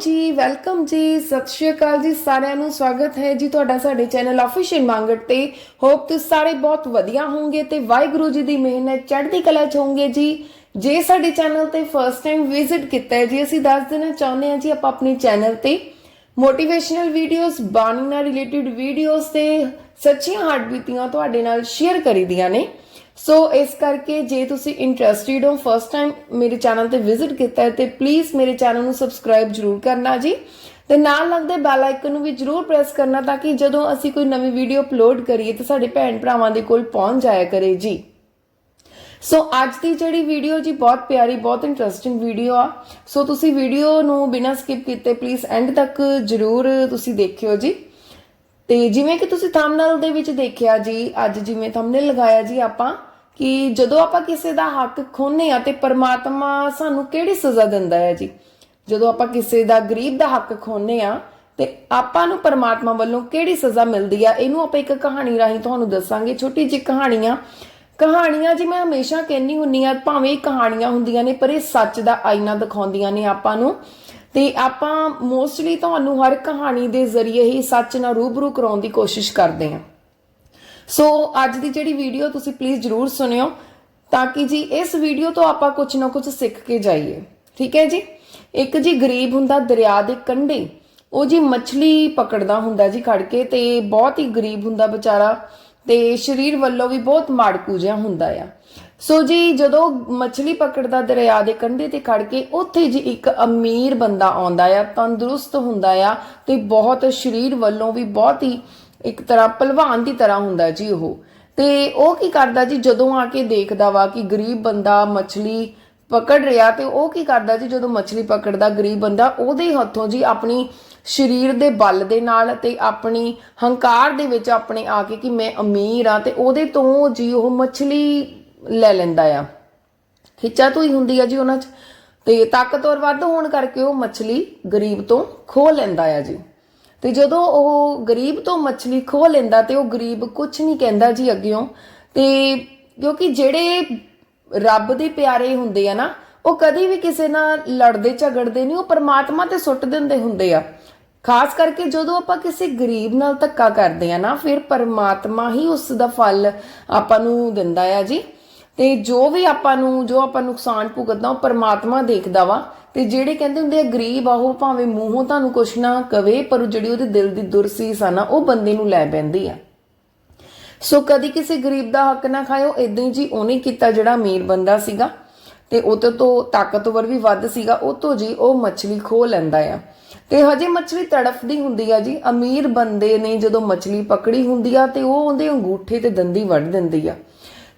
ਜੀ ਵੈਲਕਮ ਜੀ, ਸਤਿ ਸ਼੍ਰੀ ਅਕਾਲ ਜੀ, ਸਾਰਿਆਂ ਨੂੰ ਸਵਾਗਤ ਹੈ ਜੀ ਤੁਹਾਡਾ ਸਾਡੇ ਚੈਨਲ ਆਫੀਸ਼ੀਅਲ ਮੰਗਟ ਤੇ। ਹੋਪ ਤੁਸੀਂ ਸਾਰੇ ਬਹੁਤ ਵਧੀਆ ਹੋਵੋਗੇ ਤੇ ਵਾਹਿਗੁਰੂ ਜੀ ਦੀ ਮਿਹਨਤ ਚੜ੍ਹਦੀ ਕਲਾ ਚ ਹੋਵੋਗੇ ਜੀ। ਜੇ ਸਾਡੇ ਚੈਨਲ ਤੇ ਫਰਸਟ ਟਾਈਮ ਵਿਜ਼ਿਟ ਕੀਤਾ ਹੈ ਜੀ, ਅਸੀਂ ਦੱਸ ਦੇਣਾ ਚਾਹੁੰਦੇ ਹਾਂ ਜੀ, ਆਪਾਂ ਆਪਣੇ ਚੈਨਲ ਤੇ ਮੋਟੀਵੇਸ਼ਨਲ ਵੀਡੀਓਜ਼ ਬਾਣੀ ਨਾਲ ਰਿਲੇਟਡ ਵੀਡੀਓਜ਼ ਤੇ ਸੱਚੀਆਂ ਹਾਰਟਬੀਟੀਆਂ ਤੁਹਾਡੇ ਨਾਲ ਸ਼ੇਅਰ ਕਰੀਦੀਆਂ ਨੇ। ਸੋ ਇਸ ਕਰਕੇ ਜੇ ਤੁਸੀਂ ਇੰਟਰਸਟਿਡ ਹੋ ਫਸਟ ਟਾਈਮ ਮੇਰੇ ਚੈਨਲ ਤੇ ਵਿਜ਼ਿਟ ਕੀਤਾ ਹੈ, ਤੇ ਪਲੀਜ਼ ਮੇਰੇ ਚੈਨਲ ਨੂੰ ਸਬਸਕ੍ਰਾਈਬ ਜਰੂਰ ਕਰਨਾ ਜੀ। ਤੇ ਨਾਲ ਲੱਗਦੇ ਬੈਲ ਆਈਕਨ ਨੂੰ ਵੀ ਜਰੂਰ ਪ੍ਰੈਸ ਕਰਨਾ ਤਾਂ ਕਿ ਜਦੋਂ ਅਸੀਂ ਕੋਈ ਨਵੀਂ ਵੀਡੀਓ ਅਪਲੋਡ ਕਰੀਏ ਤਾਂ ਸਾਡੇ ਭੈਣ ਭਰਾਵਾਂ ਦੇ ਕੋਲ ਪਹੁੰਚ ਜਾਇਆ ਕਰੇ ਜੀ। ਸੋ ਅੱਜ ਦੀ ਜਿਹੜੀ ਵੀਡੀਓ ਜੀ ਬਹੁਤ ਪਿਆਰੀ, ਬਹੁਤ ਇੰਟਰਸਟਿੰਗ ਵੀਡੀਓ ਆ। ਸੋ ਤੁਸੀਂ ਵੀਡੀਓ ਨੂੰ ਬਿਨਾਂ ਸਕਿਪ ਕੀਤੇ ਪਲੀਜ਼ ਐਂਡ ਤੱਕ ਜਰੂਰ ਤੁਸੀਂ ਦੇਖਿਓ ਜੀ। ਤੇ ਜਿਵੇਂ ਕਿ ਤੁਸੀਂ ਥੰਬਨੇਲ ਦੇ ਵਿੱਚ ਦੇਖਿਆ ਜੀ, ਅੱਜ ਜਿਵੇਂ ਥੰਬਨੇਲ ਲਗਾਇਆ ਜੀ ਆਪਾਂ ਕਿ ਜਦੋਂ ਆਪਾਂ ਕਿਸੇ ਦਾ ਹੱਕ ਖੋਨੇ ਆ ਤੇ ਪਰਮਾਤਮਾ ਸਾਨੂੰ ਕਿਹੜੀ ਸਜ਼ਾ ਦਿੰਦਾ ਹੈ ਜੀ? ਜਦੋਂ ਆਪਾਂ ਕਿਸੇ ਦਾ ਗਰੀਬ ਦਾ ਹੱਕ ਖੋਨੇ ਆ ਤੇ ਆਪਾਂ ਨੂੰ ਪਰਮਾਤਮਾ ਵੱਲੋਂ ਕਿਹੜੀ ਸਜ਼ਾ ਮਿਲਦੀ ਆ? ਇਹਨੂੰ ਆਪਾਂ ਇੱਕ ਕਹਾਣੀ ਰਾਹੀਂ ਤੁਹਾਨੂੰ ਦੱਸਾਂਗੇ, ਛੋਟੀ ਜਿਹੀ ਕਹਾਣੀਆਂ। ਕਹਾਣੀਆਂ ਜੀ ਮੈਂ ਹਮੇਸ਼ਾ ਕਹਿੰਨੀ ਹੁੰਨੀ ਆ ਭਾਵੇਂ ਇਹ ਕਹਾਣੀਆਂ ਹੁੰਦੀਆਂ ਨੇ, ਪਰ ਇਹ ਸੱਚ ਦਾ ਆਈਨਾ ਦਿਖਾਉਂਦੀਆਂ ਨੇ ਆਪਾਂ ਨੂੰ। ਤੇ ਆਪਾਂ ਮੋਸਟਲੀ ਤੁਹਾਨੂੰ ਹਰ ਕਹਾਣੀ ਦੇ ਜ਼ਰੀਏ ਹੀ ਸੱਚ ਨਾਲ ਰੂਬਰੂ ਕਰਾਉਣ ਦੀ ਕੋਸ਼ਿਸ਼ ਕਰਦੇ ਹਾਂ। ਸੋ ਅੱਜ ਦੀ ਜਿਹੜੀ ਵੀਡੀਓ ਤੁਸੀਂ ਪਲੀਜ਼ ਜਰੂਰ ਸੁਣਿਓ ਤਾਂ ਕਿ ਜੀ ਇਸ ਵੀਡੀਓ ਤੋਂ ਆਪਾਂ ਕੁਝ ਨਾ ਕੁਝ ਸਿੱਖ ਕੇ ਜਾਈਏ। ਠੀਕ ਹੈ ਜੀ? ਇੱਕ ਜੀ ਗਰੀਬ ਹੁੰਦਾ ਦਰਿਆ ਦੇ ਕੰਢੇ, ਉਹ ਜੀ ਮੱਛਲੀ ਪਕੜਦਾ ਹੁੰਦਾ ਜੀ ਖੜ ਕੇ ਤੇ ਬਹੁਤ ਹੀ ਗਰੀਬ ਹੁੰਦਾ ਵਿਚਾਰਾ ਤੇ ਸਰੀਰ ਵੱਲੋਂ ਵੀ ਬਹੁਤ ਮਾੜਕੂ ਜਿਹਾ ਹੁੰਦਾ ਆ। ਸੋ ਜੀ ਜਦੋਂ ਮੱਛਲੀ ਪਕੜਦਾ ਦਰਿਆ ਦੇ ਕੰਢੇ ਤੇ ਖੜ ਕੇ, ਉੱਥੇ ਜੀ ਇੱਕ ਅਮੀਰ ਬੰਦਾ ਆਉਂਦਾ ਆ, ਤੰਦਰੁਸਤ ਹੁੰਦਾ ਆ ਤੇ ਬਹੁਤ ਸਰੀਰ ਵੱਲੋਂ ਵੀ ਬਹੁਤ ਹੀ ਇੱਕ ਤਰ੍ਹਾਂ ਪਹਿਲਵਾਨ ਦੀ ਤਰ੍ਹਾਂ ਹੁੰਦਾ ਜੀ ਉਹ। ਤੇ ਉਹ ਕੀ ਕਰਦਾ ਜੀ, ਜਦੋਂ ਆ ਕੇ ਦੇਖਦਾ ਵਾ ਕਿ ਗਰੀਬ ਬੰਦਾ ਮੱਛਲੀ ਪਕੜ ਰਿਹਾ, ਤੇ ਉਹ ਕੀ ਕਰਦਾ ਜੀ, ਜਦੋਂ ਮੱਛਲੀ ਪਕੜਦਾ ਗਰੀਬ ਬੰਦਾ, ਉਹਦੇ ਹੱਥੋਂ ਜੀ ਆਪਣੀ ਸਰੀਰ ਦੇ ਬਲ ਦੇ ਨਾਲ ਤੇ ਆਪਣੀ ਹੰਕਾਰ ਦੇ ਵਿੱਚ ਆਪਣੇ ਆ ਕੇ ਕਿ ਮੈਂ ਅਮੀਰ ਆ, ਤੇ ਉਹਦੇ ਤੋਂ ਜੀ ਉਹ ਮੱਛਲੀ ਲੈ ਲੈਂਦਾ ਆ। ਖਿੱਚਾ ਤੋਂ ਹੀ ਹੁੰਦੀ ਆ ਜੀ ਉਹਨਾਂ 'ਚ। ਤੇ ਤਾਕਤਵਰ ਵੱਧ ਹੋਣ ਕਰਕੇ ਉਹ ਮੱਛਲੀ ਗਰੀਬ ਤੋਂ ਖੋਹ ਲੈਂਦਾ ਆ ਜੀ। ਤੇ ਜਦੋਂ ਉਹ ਗਰੀਬ ਤੋਂ ਮੱਛਲੀ ਖੋਹ ਲੈਂਦਾ ਤੇ ਉਹ ਗਰੀਬ ਕੁਝ ਨਹੀਂ ਕਹਿੰਦਾ ਜੀ ਅੱਗਿਓਂ, ਤੇ ਕਿਉਂਕਿ ਜਿਹੜੇ ਰੱਬ ਦੇ ਪਿਆਰੇ ਹੁੰਦੇ ਆ ਨਾ, ਉਹ ਕਦੀ ਵੀ ਕਿਸੇ ਨਾਲ ਲੜਦੇ ਝਗੜਦੇ ਨਹੀਂ, ਉਹ ਪਰਮਾਤਮਾ ਤੇ ਸੁੱਟ ਦਿੰਦੇ ਹੁੰਦੇ ਆ। ਖਾਸ ਕਰਕੇ ਜਦੋਂ ਆਪਾਂ ਕਿਸੇ ਗਰੀਬ ਨਾਲ ਧੱਕਾ ਕਰਦੇ ਆ ਨਾ, ਫਿਰ ਪਰਮਾਤਮਾ ਹੀ ਉਸ ਦਾ ਫਲ ਆਪਾਂ ਨੂੰ ਦਿੰਦਾ ਆ ਜੀ। ਤੇ ਜੋ ਵੀ ਆਪਾਂ ਨੂੰ, ਜੋ ਆਪਾਂ ਨੁਕਸਾਨ ਭੁਗਤਦਾ ਉਹ ਪਰਮਾਤਮਾ ਦੇਖਦਾ ਵਾ। ਤੇ ਜਿਹੜੇ ਕਹਿੰਦੇ ਹੁੰਦੇ ਆ, ਗਰੀਬ ਆ, ਉਹ ਭਾਵੇਂ ਮੂੰਹੋਂ ਤੁਹਾਨੂੰ ਕੁਛ ਨਾ ਕਵੇ, ਪਰ ਜਿਹੜੀ ਉਹਦੇ ਦਿਲ ਦੀ ਦੁਰਸੀਸ ਆ ਨਾ, ਉਹ ਬੰਦੇ ਨੂੰ ਲੈ ਪੈਂਦੀ ਆ। ਸੋ ਕਦੀ ਕਿਸੇ ਗਰੀਬ ਦਾ ਹੱਕ ਨਾ ਖਾਇਓ ਇਦਾਂ ਹੀ ਜੀ ਉਹਨੇ ਕੀਤਾ ਜਿਹੜਾ ਅਮੀਰ ਬੰਦਾ ਸੀਗਾ, ਤੇ ਉਹ ਤੋਂ ਤਾਕਤਵਰ ਵੀ ਵੱਧ ਸੀਗਾ, ਉਹ ਤੋਂ ਜੀ ਉਹ ਮੱਛਲੀ ਖੋਹ ਲੈਂਦਾ ਆ। ਤੇ ਹਜੇ ਮੱਛਲੀ ਤੜਫਦੀ ਹੁੰਦੀ ਆ ਜੀ, ਅਮੀਰ ਬੰਦੇ ਨੇ ਜਦੋਂ ਮੱਛਲੀ ਪਕੜੀ ਹੁੰਦੀ ਆ, ਤੇ ਉਹ ਉਹਦੇ ਅੰਗੂਠੇ ਤੇ ਦੰਦੀ ਵੱਢ ਦਿੰਦੀ ਆ।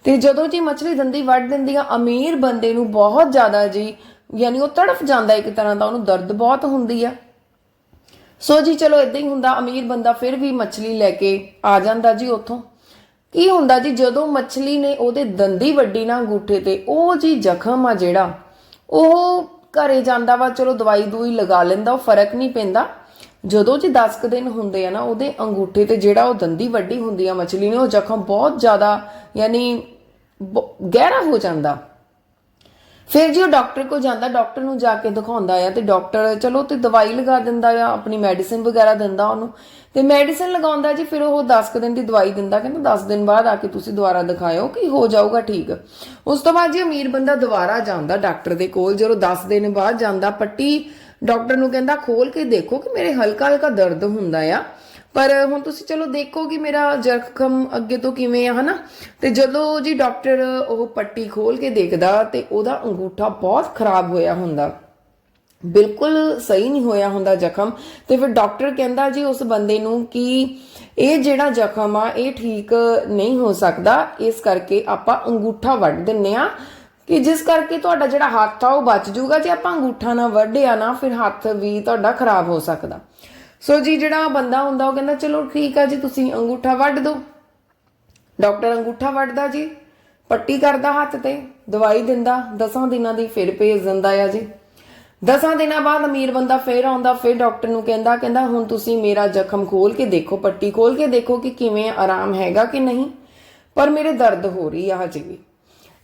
ਤੇ ਜਦੋਂ ਜੀ ਮੱਛਲੀ ਦੰਦੀ ਵੱਢ ਦਿੰਦੀ ਆ, ਅਮੀਰ ਬੰਦੇ ਨੂੰ ਬਹੁਤ ਜ਼ਿਆਦਾ ਜੀ ਯਾਨੀ ਉਹ ਤੜਫ ਜਾਂਦਾ ਇੱਕ ਤਰ੍ਹਾਂ ਦਾ, ਉਹਨੂੰ ਦਰਦ ਬਹੁਤ ਹੁੰਦੀ ਆ। ਸੋ ਜੀ, ਚਲੋ ਇਦਾਂ ਹੀ ਹੁੰਦਾ, ਅਮੀਰ ਬੰਦਾ ਫਿਰ ਵੀ ਮੱਛਲੀ ਲੈ ਕੇ ਆ ਜਾਂਦਾ ਜੀ ਉੱਥੋਂ। ਕੀ ਹੁੰਦਾ ਜੀ, ਜਦੋਂ ਮੱਛਲੀ ਨੇ ਉਹਦੇ ਦੰਦੀ ਵੱਡੀ ਨਾ ਅੰਗੂਠੇ ਤੇ, ਉਹ ਜੀ ਜ਼ਖਮ ਆ ਜਿਹੜਾ, ਉਹ ਘਰੇ ਜਾਂਦਾ ਵਾ, ਚਲੋ ਦਵਾਈ ਦੂਈ ਲਗਾ ਲੈਂਦਾ, ਉਹ ਫ਼ਰਕ ਨਹੀਂ ਪੈਂਦਾ। ਜਦੋਂ ਜੀ 10 ਕੁ ਦਿਨ ਹੁੰਦੇ ਆ ਨਾ, ਉਹਦੇ ਅੰਗੂਠੇ ਤੇ ਜਿਹੜਾ ਉਹ ਦੰਦੀ ਵੱਡੀ ਹੁੰਦੀ ਆ ਮੱਛਲੀ ਨੇ, ਉਹ ਜ਼ਖਮ ਬਹੁਤ ਜ਼ਿਆਦਾ, ਯਾਨੀ ਬ- ਗਹਿਰਾ ਹੋ ਜਾਂਦਾ। ਫਿਰ ਜੀ ਉਹ ਡਾਕਟਰ ਕੋਲ ਜਾਂਦਾ, ਡਾਕਟਰ ਨੂੰ ਜਾ ਕੇ ਦਿਖਾਉਂਦਾ ਆ ਤੇ ਡਾਕਟਰ ਚਲੋ ਤੇ ਦਵਾਈ ਲਗਾ ਦਿੰਦਾ ਆ, ਆਪਣੀ ਮੈਡੀਸਿਨ ਵਗੈਰਾ ਦਿੰਦਾ ਉਹਨੂੰ। ਤੇ ਮੈਡੀਸਿਨ ਲਗਾਉਂਦਾ ਜੀ, ਫਿਰ ਉਹ 10 ਦਿਨ ਦੀ ਦਵਾਈ ਦਿੰਦਾ, ਕਹਿੰਦਾ 10 ਦਿਨ ਬਾਅਦ ਆ ਕੇ ਤੁਸੀਂ ਦੁਬਾਰਾ ਦਿਖਾਇਓ ਕਿ ਹੋ ਜਾਊਗਾ ਠੀਕ। ਉਸ ਤੋਂ ਬਾਅਦ ਜੀ ਅਮੀਰ ਬੰਦਾ ਦੁਬਾਰਾ ਜਾਂਦਾ ਡਾਕਟਰ ਦੇ ਕੋਲ, ਜਦੋਂ 10 ਦਿਨ ਬਾਅਦ ਜਾਂਦਾ ਪੱਟੀ, ਡਾਕਟਰ ਨੂੰ ਕਹਿੰਦਾ ਖੋਲ ਕੇ ਦੇਖੋ ਕਿ ਮੇਰੇ ਹਲਕਾ ਹਲਕਾ ਦਰਦ ਹੁੰਦਾ ਆ। ਪਰ ਹੁਣ ਤੁਸੀਂ ਚਲੋ ਦੇਖੋ ਕਿ ਮੇਰਾ ਜ਼ਖਮ ਅੱਗੇ ਤੋਂ ਕਿਵੇਂ ਆ, ਹਨਾ? ਤੇ ਜਦੋਂ ਜੀ ਡਾਕਟਰ ਉਹ ਪੱਟੀ ਖੋਲ ਕੇ ਦੇਖਦਾ ਤੇ ਉਹਦਾ ਅੰਗੂਠਾ ਬਹੁਤ ਖਰਾਬ ਹੋਇਆ ਹੁੰਦਾ। ਬਿਲਕੁਲ ਸਹੀ ਨਹੀਂ ਹੋਇਆ ਹੁੰਦਾ ਜ਼ਖਮ। ਤੇ ਫਿਰ ਡਾਕਟਰ ਕਹਿੰਦਾ ਜੀ ਉਸ ਬੰਦੇ ਨੂੰ ਕਿ ਇਹ ਜਿਹੜਾ ਜ਼ਖਮ ਆ, ਇਹ ਠੀਕ ਨਹੀਂ ਹੋ ਸਕਦਾ। ਇਸ ਕਰਕੇ ਆਪਾਂ ਅੰਗੂਠਾ ਵੱਢ ਦਿੰਨੇ ਆ ਕਿ ਜਿਸ ਕਰਕੇ ਤੁਹਾਡਾ ਜਿਹੜਾ ਹੱਥ ਆ ਉਹ ਬਚ ਜਾਊਗਾ ਜੇ ਆਪਾਂ ਅੰਗੂਠਾ ਨਾ ਵੱਢਿਆ ਨਾ, ਫਿਰ ਹੱਥ ਵੀ ਤੁਹਾਡਾ ਖਰਾਬ ਹੋ ਸਕਦਾ। ਸੋ ਜੀ, ਜਿਹੜਾ ਬੰਦਾ ਹੁੰਦਾ, ਉਹ ਕਹਿੰਦਾ, ਚਲੋ ਠੀਕ ਆ ਜੀ, ਤੁਸੀਂ ਅੰਗੂਠਾ ਵੱਢ ਦਿਓ। ਡਾਕਟਰ ਅੰਗੂਠਾ ਵੱਢਦਾ ਜੀ, ਪੱਟੀ ਕਰਦਾ ਹੱਥ ਤੇ, ਦਵਾਈ ਦਿੰਦਾ, ਦਸਾਂ ਦਿਨਾਂ ਦੀ ਫਿਰ ਭੇਜ ਦਿੰਦਾ ਆ ਜੀ। ਦਸਾਂ ਦਿਨਾਂ ਬਾਅਦ ਅਮੀਰ ਬੰਦਾ ਫੇਰ ਆਉਂਦਾ, ਫਿਰ ਡਾਕਟਰ ਨੂੰ ਕਹਿੰਦਾ ਕਹਿੰਦਾ, ਹੁਣ ਤੁਸੀਂ ਮੇਰਾ ਜ਼ਖਮ ਖੋਲ ਕੇ ਦੇਖੋ, ਪੱਟੀ ਖੋਲ ਕੇ ਦੇਖੋ ਕਿ ਕਿਵੇਂ ਆਰਾਮ ਹੈਗਾ ਕਿ ਨਹੀਂ। ਪਰ ਮੇਰੇ ਦਰਦ ਹੋ ਰਹੀ ਆ ਹਜੇ ਵੀ।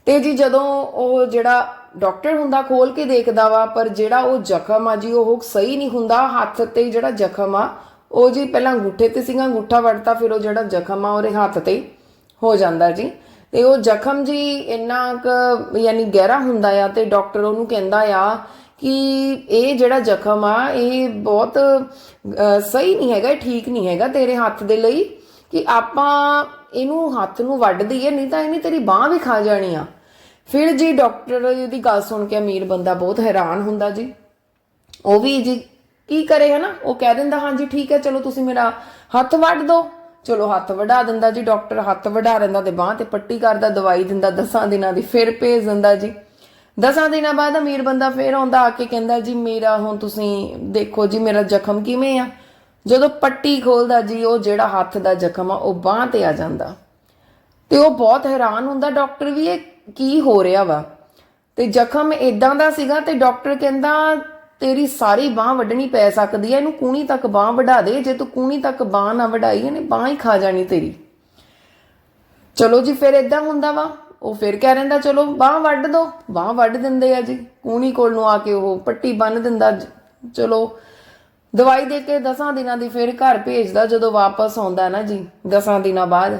ਤੇ ਜੀ, ਜਦੋਂ ਉਹ ਜਿਹੜਾ ਡਾਕਟਰ ਹੁੰਦਾ ਖੋਲ ਕੇ ਦੇਖਦਾ ਵਾ, ਪਰ ਜਿਹੜਾ ਉਹ ਜ਼ਖਮ ਆ ਜੀ, ਉਹ ਸਹੀ ਨਹੀਂ ਹੁੰਦਾ। ਹੱਥ ਤੇ ਜਿਹੜਾ ਜ਼ਖਮ ਆ, ਉਹ ਜੀ ਪਹਿਲਾਂ ਅੰਗੂਠੇ ਤੇ ਸੀਗਾ, ਅੰਗੂਠਾ ਵੜਤਾ, ਫਿਰ ਉਹ ਜਿਹੜਾ ਜ਼ਖਮ ਆ, ਉਹਦੇ ਹੱਥ ਤੇ ਹੋ ਜਾਂਦਾ ਜੀ। ਤੇ ਉਹ ਜ਼ਖਮ ਜੀ ਇੰਨਾ ਕੁ ਯਾਨੀ ਗਹਿਰਾ ਹੁੰਦਾ ਆ ਤੇ ਡਾਕਟਰ ਉਹਨੂੰ ਕਹਿੰਦਾ ਆ ਕਿ ਇਹ ਜਿਹੜਾ ਜ਼ਖਮ ਆ, ਇਹ ਬਹੁਤ ਸਹੀ ਨਹੀਂ ਹੈਗਾ, ਇਹ ਠੀਕ ਨਹੀਂ ਹੈਗਾ ਤੇਰੇ ਹੱਥ ਦੇ ਲਈ ਕਿ ਆਪਾਂ ਇਹਨੂੰ ਹੱਥ ਨੂੰ ਵੱਢ ਦਈਏ, ਨਹੀਂ ਤਾਂ ਇਹਨੇ ਤੇਰੀ ਬਾਹ ਵੀ ਖਾ ਜਾਣੀ ਆ। ਫਿਰ ਜੀ ਡਾਕਟਰ ਦੀ ਗੱਲ ਸੁਣ ਕੇ ਅਮੀਰ ਬੰਦਾ ਬਹੁਤ ਹੈਰਾਨ ਹੁੰਦਾ ਜੀ। ਉਹ ਵੀ ਜੀ ਕੀ ਕਰੇ ਹਨਾ? ਉਹ ਕਹਿ ਦਿੰਦਾ ਹਾਂਜੀ ਠੀਕ ਹੈ, ਚਲੋ ਤੁਸੀਂ ਮੇਰਾ ਹੱਥ ਵੱਢ ਦਿਓ। ਚਲੋ ਹੱਥ ਵਢਾ ਦਿੰਦਾ ਜੀ, ਡਾਕਟਰ ਹੱਥ ਵਢਾ ਦਿੰਦਾ ਤੇ ਬਾਹ ਤੇ ਪੱਟੀ ਕਰਦਾ, ਦਵਾਈ ਦਿੰਦਾ, ਦਸਾਂ ਦਿਨਾਂ ਦੀ ਫਿਰ ਭੇਜ ਦਿੰਦਾ ਜੀ। ਦਸਾਂ ਦਿਨਾਂ ਬਾਅਦ ਅਮੀਰ ਬੰਦਾ ਫਿਰ ਆਉਂਦਾ, ਆ ਕੇ ਕਹਿੰਦਾ ਜੀ, ਮੇਰਾ ਹੁਣ ਤੁਸੀਂ ਦੇਖੋ ਜੀ, ਮੇਰਾ ਜ਼ਖਮ ਕਿਵੇਂ ਆ? ਜਦੋਂ ਪੱਟੀ ਖੋਲਦਾ ਜੀ, ਉਹ ਜਿਹੜਾ ਹੱਥ ਦਾ ਜ਼ਖਮ ਆ, ਉਹ ਬਾਹ ਤੇ ਆ ਜਾਂਦਾ। ਤੇ ਉਹ ਬਹੁਤ ਹੈਰਾਨ ਹੁੰਦਾ, ਡਾਕਟਰ ਵੀ ਇਹ ਕੀ ਹੋ ਰਿਹਾ ਵਾ? ਤੇ ਜ਼ਖਮ ਇਦਾਂ ਦਾ ਸੀਗਾ ਤੇ ਡਾਕਟਰ ਕਹਿੰਦਾ, ਤੇਰੀ ਸਾਰੀ ਬਾਹ ਵੱਢਣੀ ਪੈ ਸਕਦੀ ਹੈ, ਇਹਨੂੰ ਕੂਣੀ ਤੱਕ ਬਾਹ ਵਢਾ ਦੇ, ਜੇ ਤੂੰ ਕੂਣੀ ਤੱਕ ਬਾਹ ਨਾ ਵਢਾਈ, ਇਹਨੇ ਬਾਹ ਹੀ ਖਾ ਜਾਣੀ ਤੇਰੀ। ਚਲੋ ਜੀ, ਫਿਰ ਇਦਾਂ ਹੁੰਦਾ ਵਾ। ਉਹ ਫਿਰ ਕਹਿ ਰਹਿੰਦਾ, ਚਲੋ ਬਾਹ ਵੱਢ ਦੋ, ਬਾਹ ਵੱਢ ਦਿੰਦੇ ਆ ਜੀ। ਕੂਣੀ ਕੋਲ ਨੂੰ ਆ ਕੇ ਉਹ ਪੱਟੀ ਬੰਨ ਦਿੰਦਾ ਚਲੋ, ਦਵਾਈ ਦੇ ਕੇ ਦਸਾਂ ਦਿਨਾਂ ਦੀ ਫਿਰ ਘਰ ਭੇਜਦਾ ਜਦੋਂ ਵਾਪਸ ਆਉਂਦਾ ਨਾ ਜੀ, ਦਸਾਂ ਦਿਨਾਂ ਬਾਅਦ।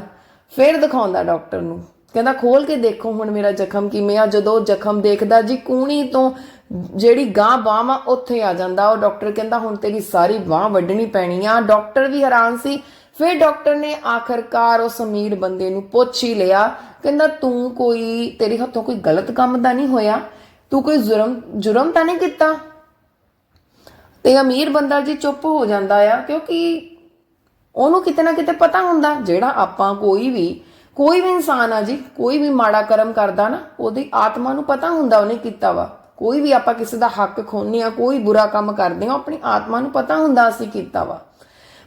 ਫਿਰ ਦਿਖਾਉਂਦਾ ਡਾਕਟਰ ਨੂੰ। ਕਹਿੰਦਾ ਖੋਲ ਕੇ ਦੇਖੋ ਹੁਣ ਮੇਰਾ ਜ਼ਖਮ ਕਿਵੇਂ ਆ। ਜਦੋਂ ਜ਼ਖਮ ਦੇਖਦਾ ਜੀ ਕੂਣੀ ਤੋਂ ਜਿਹੜੀ ਗਾਂ ਬਾਂਹ ਵਾ, ਉੱਥੇ ਆ ਜਾਂਦਾ। ਉਹ ਡਾਕਟਰ ਕਹਿੰਦਾ ਹੁਣ ਤੇਰੀ ਸਾਰੀ ਬਾਹ ਵੱਢਣੀ ਪੈਣੀ ਆ। ਡਾਕਟਰ ਵੀ ਹੈਰਾਨ ਸੀ। ਫਿਰ ਡਾਕਟਰ ਨੇ ਆਖਰਕਾਰ ਉਸ ਅਮੀਰ ਬੰਦੇ ਨੂੰ ਪੁੱਛ ਹੀ ਲਿਆ। ਕਹਿੰਦਾ ਤੂੰ ਕੋਈ, ਤੇਰੇ ਹੱਥੋਂ ਕੋਈ ਗਲਤ ਕੰਮ ਤਾਂ ਨਹੀਂ ਹੋਇਆ? ਤੂੰ ਕੋਈ ਜੁਰਮ ਜੁਰਮ ਤਾਂ ਨਹੀਂ ਕੀਤਾ? ਤੇ ਅਮੀਰ ਬੰਦਾ ਜੀ ਚੁੱਪ ਹੋ ਜਾਂਦਾ ਆ, ਕਿਉਂਕਿ ਉਹਨੂੰ ਕਿਤੇ ਨਾ ਕਿਤੇ ਪਤਾ ਹੁੰਦਾ, ਜਿਹੜਾ ਆਪਾਂ ਕੋਈ ਵੀ ਕੋਈ ਵੀ ਇਨਸਾਨ ਆ ਜੀ, ਕੋਈ ਵੀ ਮਾੜਾ ਕਰਮ ਕਰਦਾ ਨਾ, ਉਹਦੀ ਆਤਮਾ ਨੂੰ ਪਤਾ ਹੁੰਦਾ ਉਹਨੇ ਕੀਤਾ ਵਾ। ਕੋਈ ਵੀ ਆਪਾਂ ਕਿਸੇ ਦਾ ਹੱਕ ਖੋਹਨੇ ਆ, ਕੋਈ ਬੁਰਾ ਕੰਮ ਕਰਦੇ ਆ ਆਪਣੀ ਆਤਮਾ ਨੂੰ ਪਤਾ ਹੁੰਦਾ ਅਸੀਂ ਕੀਤਾ ਵਾ।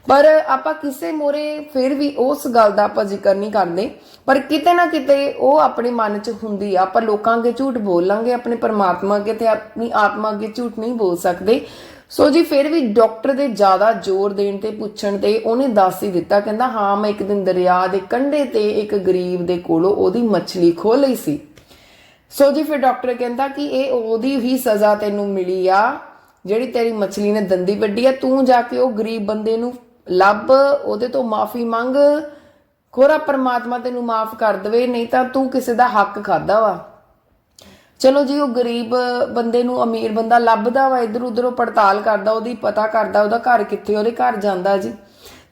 ਪਰ ਆਪਾਂ ਕਿਸੇ ਮੋਰੇ ਫਿਰ ਵੀ ਉਸ ਗੱਲ ਦਾ ਆਪਾਂ ਜ਼ਿਕਰ ਨਹੀਂ ਕਰਦੇ, ਪਰ ਕਿਤੇ ਨਾ ਕਿਤੇ ਉਹ ਆਪਣੇ ਮਨ 'ਚ ਹੁੰਦੀ ਆ। ਆਪਾਂ ਲੋਕਾਂ ਅੱਗੇ ਝੂਠ ਬੋਲਾਂਗੇ ਆਪਣੇ ਪਰਮਾਤਮਾ ਅੱਗੇ ਤੇ ਆਪਣੀ ਆਤਮਾ ਅੱਗੇ ਝੂਠ ਨਹੀਂ ਬੋਲ ਸਕਦੇ। ਸੋ ਜੀ, ਫਿਰ ਵੀ ਡਾਕਟਰ ਦੇ ਜ਼ਿਆਦਾ ਜ਼ੋਰ ਦੇਣ ਤੇ ਪੁੱਛਣ ਤੇ ਉਹਨੇ ਦੱਸ ਹੀ ਦਿੱਤਾ, ਕਹਿੰਦਾ, ਹਾਂ, ਮੈਂ ਇੱਕ ਦਿਨ ਦਰਿਆ ਦੇ ਕੰਢੇ ਤੇ ਇੱਕ ਗਰੀਬ ਦੇ ਕੋਲੋਂ ਉਹਦੀ ਮੱਛਲੀ ਖੋਹ ਲਈ ਸੀ। ਸੋ ਜੀ, ਫਿਰ ਡਾਕਟਰ ਕਹਿੰਦਾ ਕਿ ਇਹ ਉਹਦੀ ਹੀ ਸਜ਼ਾ ਤੈਨੂੰ ਮਿਲੀ ਆ, ਜਿਹੜੀ ਤੇਰੀ ਮੱਛਲੀ ਨੇ ਦੰਦੀ ਵੱਡੀ ਆ, ਤੂੰ ਜਾ ਕੇ ਉਹ ਗਰੀਬ ਬੰਦੇ ਨੂੰ ਲੱਭ, ਉਹਦੇ ਤੋਂ ਮਾਫੀ ਮੰਗ, ਖੋਰਾ ਪਰਮਾਤਮਾ ਤੈਨੂੰ ਮਾਫ ਕਰ ਦੇਵੇ, ਨਹੀਂ ਤਾਂ ਤੂੰ ਕਿਸੇ ਦਾ ਹੱਕ ਖਾਦਾ ਵਾ। ਚਲੋ ਜੀ, ਉਹ ਗਰੀਬ ਬੰਦੇ ਨੂੰ ਅਮੀਰ ਬੰਦਾ ਲੱਭਦਾ ਵਾ, ਇਧਰ ਉਧਰੋਂ ਪੜਤਾਲ ਕਰਦਾ, ਉਹਦੀ ਪਤਾ ਕਰਦਾ, ਉਹਦਾ ਘਰ ਕਿੱਥੇ, ਉਹਦੇ ਘਰ ਜਾਂਦਾ ਜੀ।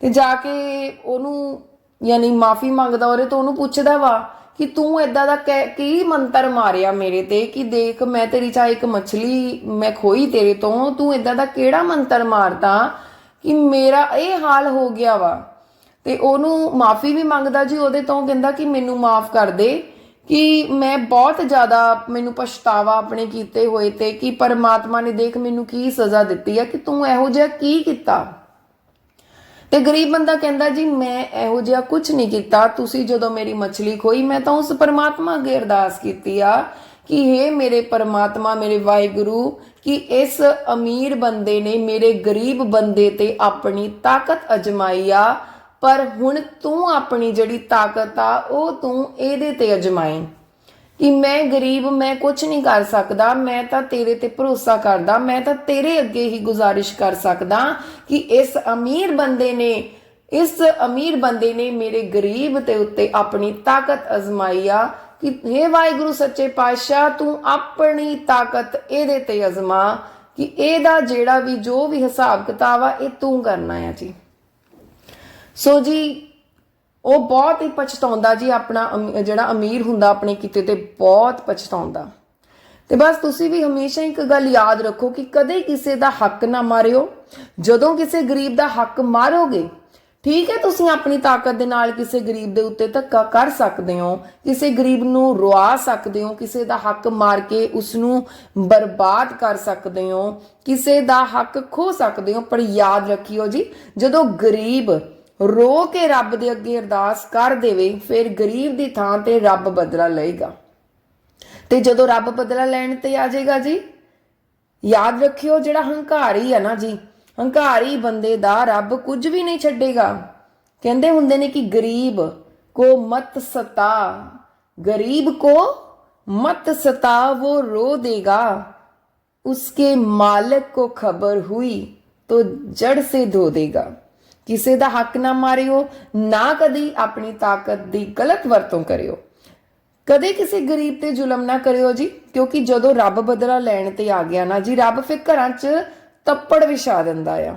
ਤੇ ਜਾ ਕੇ ਉਹਨੂੰ ਯਾਨੀ ਮਾਫੀ ਮੰਗਦਾ, ਉਹਦੇ ਤੋਂ ਉਹਨੂੰ ਪੁੱਛਦਾ ਵਾ ਕਿ ਤੂੰ ਏਦਾਂ ਦਾ ਕੀ ਮੰਤਰ ਮਾਰਿਆ ਮੇਰੇ ਤੇ ਕਿ ਦੇਖ ਮੈਂ ਤੇਰੀ ਚਾਹ ਇੱਕ ਮੱਛਲੀ, ਮੈਂ ਖੋਈ ਤੇਰੇ ਤੋਂ, ਤੂੰ ਏਦਾਂ ਦਾ ਕਿਹੜਾ ਮੰਤਰ ਮਾਰਦਾ ਕਿ ਮੇਰਾ ਇਹ ਹਾਲ ਹੋ ਗਿਆ ਵਾ। ਤੇ ਉਹਨੂੰ ਮਾਫੀ ਵੀ ਮੰਗਦਾ ਜੀ, ਉਹਦੇ ਤੋਂ ਕਹਿੰਦਾ ਕਿ ਮੈਨੂੰ ਮਾਫ ਕਰ ਦੇ। ਕਿ ਮੈਂ ਬਹੁਤ ਜ਼ਿਆਦਾ ਮੈਨੂੰ ਪਛਤਾਵਾ ਆਪਣੇ ਕੀਤੇ ਹੋਏ ਤੇ ਕਿ ਪਰਮਾਤਮਾ ਨੇ ਦੇਖ ਮੈਨੂੰ ਕੀ ਸਜ਼ਾ ਦਿੱਤੀ ਆ, ਕਿ ਤੂੰ ਇਹੋ ਜਿਹਾ ਕੀ ਕੀਤਾ? ਤੇ ਗਰੀਬ ਬੰਦਾ ਕਹਿੰਦਾ, ਜੀ, ਮੈਂ ਇਹੋ ਜਿਹਾ ਕੁਝ ਨਹੀਂ ਕੀਤਾ। ਤੁਸੀਂ ਜਦੋਂ ਮੇਰੀ ਮੱਛਲੀ ਖੋਈ, ਮੈਂ ਤਾਂ ਉਸ ਪਰਮਾਤਮਾ ਅੱਗੇ ਅਰਦਾਸ ਕੀਤੀ ਆ ਕਿ हे ਮੇਰੇ ਪਰਮਾਤਮਾ, ਮੇਰੇ ਵਾਹਿਗੁਰੂ, ਕਿ ਇਸ ਅਮੀਰ ਬੰਦੇ ਨੇ ਮੇਰੇ ਗਰੀਬ ਬੰਦੇ ਤੇ ਆਪਣੀ ਤਾਕਤ ਅਜਮਾਈ ਆ ਪਰ ਹੁਣ ਤੂੰ ਆਪਣੀ ਜਿਹੜੀ ਤਾਕਤ ਆ, ਉਹ ਤੂੰ ਇਹਦੇ ਤੇ ਅਜਮਾਈ। ਕਿ ਮੈਂ ਗਰੀਬ, ਮੈਂ ਕੁਝ ਨਹੀਂ ਕਰ ਸਕਦਾ, ਮੈਂ ਤਾਂ ਤੇਰੇ ਤੇ ਭਰੋਸਾ ਕਰਦਾ, ਮੈਂ ਤਾਂ ਤੇਰੇ ਅੱਗੇ ਹੀ ਗੁਜ਼ਾਰਿਸ਼ ਕਰ ਸਕਦਾ ਕਿ ਇਸ ਅਮੀਰ ਬੰਦੇ ਨੇ, ਇਸ ਅਮੀਰ ਬੰਦੇ ਨੇ ਮੇਰੇ ਗਰੀਬ ਤੇ ਉੱਤੇ ਆਪਣੀ ਤਾਕਤ ਅਜ਼ਮਾਈ ਆ ਕਿ हे ਵਾਹਿਗੁਰੂ ਸੱਚੇ ਪਾਤਸ਼ਾਹ, ਤੂੰ ਆਪਣੀ ਤਾਕਤ ਇਹਦੇ ਤੇ ਅਜ਼ਮਾ ਕਿ ਇਹਦਾ ਜਿਹੜਾ ਵੀ ਜੋ ਵੀ ਹਿਸਾਬ ਕਿਤਾਬ ਆ, ਇਹ ਤੂੰ ਕਰਨਾ ਆ ਜੀ। ਸੋ ਜੀ, ਉਹ ਬਹੁਤ ਹੀ ਪਛਤਾਉਂਦਾ ਜੀ ਆਪਣਾ ਜਿਹੜਾ ਅਮੀਰ ਹੁੰਦਾ ਆਪਣੇ ਕਿਤੇ ਤੇ ਬਹੁਤ ਪਛਤਾਉਂਦਾ। ਤੇ ਬਸ ਤੁਸੀਂ ਵੀ ਹਮੇਸ਼ਾ ਇੱਕ ਗੱਲ ਯਾਦ ਰੱਖੋ ਕਿ ਕਦੇ ਕਿਸੇ ਦਾ ਹੱਕ ਨਾ ਮਾਰਿਓ। ਜਦੋਂ ਕਿਸੇ ਗਰੀਬ ਦਾ ਹੱਕ ਮਾਰੋਗੇ, ਠੀਕ ਹੈ, ਤੁਸੀਂ ਆਪਣੀ ਤਾਕਤ ਦੇ ਨਾਲ ਕਿਸੇ ਗਰੀਬ ਦੇ ਉੱਤੇ ਧੱਕਾ ਕਰ ਸਕਦੇ ਹੋ, ਕਿਸੇ ਗਰੀਬ ਨੂੰ ਰੁਆ ਸਕਦੇ ਹੋ, ਕਿਸੇ ਦਾ ਹੱਕ ਮਾਰ ਕੇ ਉਸ ਨੂੰ ਬਰਬਾਦ ਕਰ ਸਕਦੇ ਹੋ, ਕਿਸੇ ਦਾ ਹੱਕ ਖੋ ਸਕਦੇ ਹੋ, ਪਰ ਯਾਦ ਰੱਖਿਓ ਜੀ, ਜਦੋਂ ਗਰੀਬ ਰੋ ਕੇ ਰੱਬ ਦੇ ਅੱਗੇ ਅਰਦਾਸ ਕਰ ਦੇਵੇ ਫਿਰ ਗਰੀਬ ਦੀ ਥਾਂ ਤੇ ਰੱਬ ਬਦਲਾ ਲਏਗਾ ਤੇ ਜਦੋਂ ਰੱਬ ਬਦਲਾ ਲੈਣ ਤੇ ਆ ਜਾਏਗਾ ਜੀ ਯਾਦ ਰੱਖਿਓ ਜਿਹੜਾ ਹੰਕਾਰੀ ਆ ਨਾ ਜੀ ਹੰਕਾਰੀ ਬੰਦੇ ਦਾ ਰੱਬ ਕੁਝ ਵੀ ਨਹੀਂ ਛੱਡੇਗਾ ਕਹਿੰਦੇ ਹੁੰਦੇ ਨੇ ਕਿ ਗਰੀਬ ਕੋ ਮਤ ਸਤਾ ਗਰੀਬ ਕੋ मत सता वो रो देगा उसके मालिक को खबर हुई तो जड़ से धो देगा ਕਿਸੇ ਦਾ ਹੱਕ ਨਾ ਮਾਰਿਓ, ਨਾ ਕਦੀ ਆਪਣੀ ਤਾਕਤ ਦੀ ਗਲਤ ਵਰਤੋਂ ਕਰਿਓ। ਕਦੇ ਕਿਸੇ ਗਰੀਬ ਤੇ ਜ਼ੁਲਮ ਨਾ ਕਰਿਓ ਜੀ, ਕਿਉਂਕਿ ਜਦੋਂ ਰੱਬ ਬਦਲਾ ਲੈਣ ਤੇ ਆ ਗਿਆ ਨਾ ਜੀ, ਰੱਬ ਫਿਰ ਘਰਾਂ 'ਚ ਤੱਪੜ ਵਿਛਾ ਦਿੰਦਾ ਆ।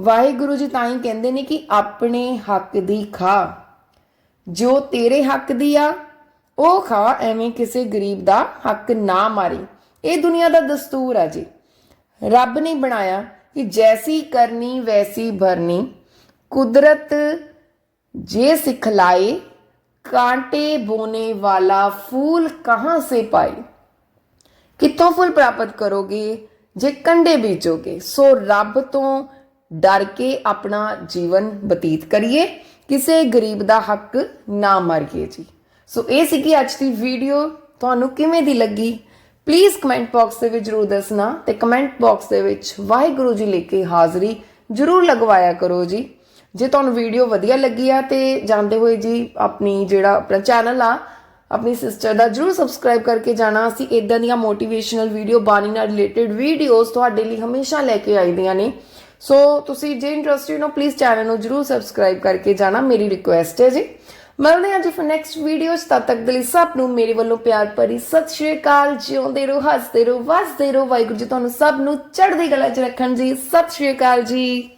ਵਾਹਿਗੁਰੂ ਜੀ ਤਾਂ ਹੀ ਕਹਿੰਦੇ ਨੇ ਕਿ ਆਪਣੇ ਹੱਕ ਦੀ ਖਾ। ਜੋ ਤੇਰੇ ਹੱਕ ਦੀ ਆ, ਉਹ ਖਾ, ਐਵੇਂ ਕਿਸੇ ਗਰੀਬ ਦਾ ਹੱਕ ਨਾ ਮਾਰੀ। ਇਹ ਦੁਨੀਆ ਦਾ ਦਸਤੂਰ ਆ ਜੀ। ਰੱਬ ਨੇ ਬਣਾਇਆ ਕਿ ਜੈਸੀ ਕਰਨੀ, ਵੈਸੀ ਭਰਨੀ। ਕੁਦਰਤ ਜੇ ਸਿਖਲਾਏ ਕਾਂਟੇ ਬੋਨੇ ਵਾਲਾ ਫੂਲ ਕਹਾਂ ਸੇ ਪਾਏ? ਕਿੱਥੋਂ ਫੁੱਲ ਪ੍ਰਾਪਤ ਕਰੋਗੇ ਜੇ ਕੰਡੇ ਬੀਜੋਗੇ? ਸੋ ਰੱਬ ਤੋਂ ਡਰ ਕੇ ਆਪਣਾ ਜੀਵਨ ਬਤੀਤ ਕਰੀਏ, ਕਿਸੇ ਗਰੀਬ ਦਾ ਹੱਕ ਨਾ ਮਾਰੀਏ ਜੀ। ਸੋ ਇਹ ਸੀਗੀ ਅੱਜ ਦੀ ਵੀਡੀਓ। ਤੁਹਾਨੂੰ ਕਿਵੇਂ ਦੀ ਲੱਗੀ? ਪਲੀਜ਼ ਕਮੈਂਟ ਬਾਕਸ ਦੇ ਵਿੱਚ ਜਰੂਰ ਦੱਸਣਾ ਤੇ ਕਮੈਂਟ ਬਾਕਸ ਦੇ ਵਿੱਚ ਵਾਹਿਗੁਰੂ ਜੀ ਲਿਖ ਕੇ ਹਾਜ਼ਰੀ ਜਰੂਰ ਲਗਵਾਇਆ ਕਰੋ ਜੀ। ਜੇ ਤੁਹਾਨੂੰ ਵੀਡੀਓ ਵਧੀਆ ਲੱਗੀ ਆ ਤੇ ਜਾਂਦੇ ਹੋਏ ਜੀ ਆਪਣੀ ਜਿਹੜਾ ਆਪਣਾ ਚੈਨਲ ਆ, ਆਪਣੀ ਸਿਸਟਰ ਦਾ ਜਰੂਰ ਸਬਸਕ੍ਰਾਈਬ ਕਰਕੇ ਜਾਣਾ। ਅਸੀਂ ਇਦਾਂ ਦੀਆਂ ਮੋਟੀਵੇਸ਼ਨਲ ਵੀਡੀਓ ਬਾਣੀ ਨਾਲ ਰਿਲੇਟਡ ਵੀਡੀਓਜ਼ ਤੁਹਾਡੇ ਲਈ ਹਮੇਸ਼ਾ ਲੈ ਕੇ ਆਈਦੀਆਂ ਨੇ। ਸੋ ਤੁਸੀਂ ਜੇ ਇੰਟਰਸਟਿਡ ਹੋ ਪਲੀਜ਼ ਚੈਨਲ ਨੂੰ ਜਰੂਰ ਸਬਸਕ੍ਰਾਈਬ ਕਰਕੇ ਜਾਣਾ, ਮੇਰੀ ਰਿਕੁਐਸਟ ਹੈ ਜੀ। ਮਿਲਦੇ ਹਾਂ ਜੀ ਫਿਰ ਨੈਕਸਟ ਵੀਡੀਓ ਚ। ਤਦ ਤੱਕ ਦੇ ਲਈ ਸਭ ਨੂੰ ਮੇਰੇ ਵੱਲੋਂ ਪਿਆਰ ਭਰੀ ਸਤਿ ਸ਼੍ਰੀ ਅਕਾਲ। ਜਿਉਂਦੇ ਰਹੋ, ਹੱਸਦੇ ਰਹੋ, ਵਸਦੇ ਰਹੋ। ਵਾਹਿਗੁਰੂ ਜੀ ਤੁਹਾਨੂੰ ਸਭ ਨੂੰ ਚੜ੍ਹਦੀ ਕਲਾ ਚ ਰੱਖਣ ਜੀ। ਸਤਿ ਸ਼੍ਰੀ ਅਕਾਲ ਜੀ।